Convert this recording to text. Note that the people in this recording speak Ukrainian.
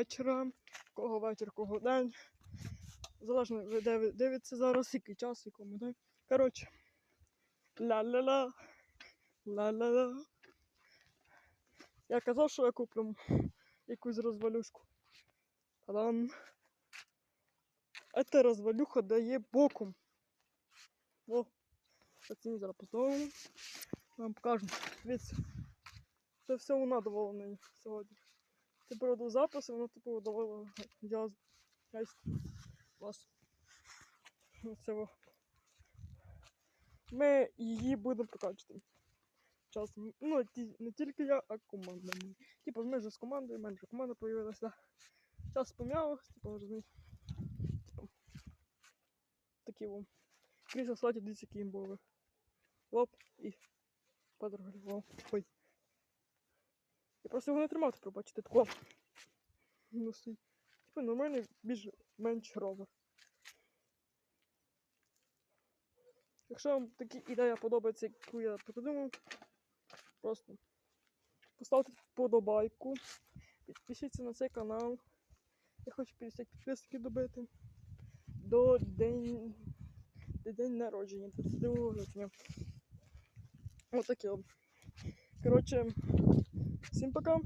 вечора, кого вечір, кого день. Залежно де ви дивитеся зараз, який час, якому день. Коротше. Ла-ла-ла. Ла-ла-ла. Я казав, що я куплю якусь розвалюшку. Та-дам. Эта розвалюха дає боком. О, оцініть зараз по-новому. Вам покажу. Дивіться. Це все мені сьогодні. Це проводив запис, і вона типу. Гайс. Клас. Це во. Ми її будемо прокачувати. Часом. Ну, ті- не тільки я, а команда. Типу, ми вже з командою, вже команда появилася. Час пом'ялось, типу, розумієте. Типу. Такі во. Крісло слаті дивіться, які імбові. Оп, і подоргував. Ой. Просто його не тримав, тепер бачите, тако. Ну. Типу нормальний більш-менш ровер. Якщо вам такі ідея подобається, яку я придумав, просто поставте вподобайку, підпишіться на цей канал. Я хочу 50 підписників добити до день, до день народження, 22 жовтня. Отаке. от. Коротше, всім пока.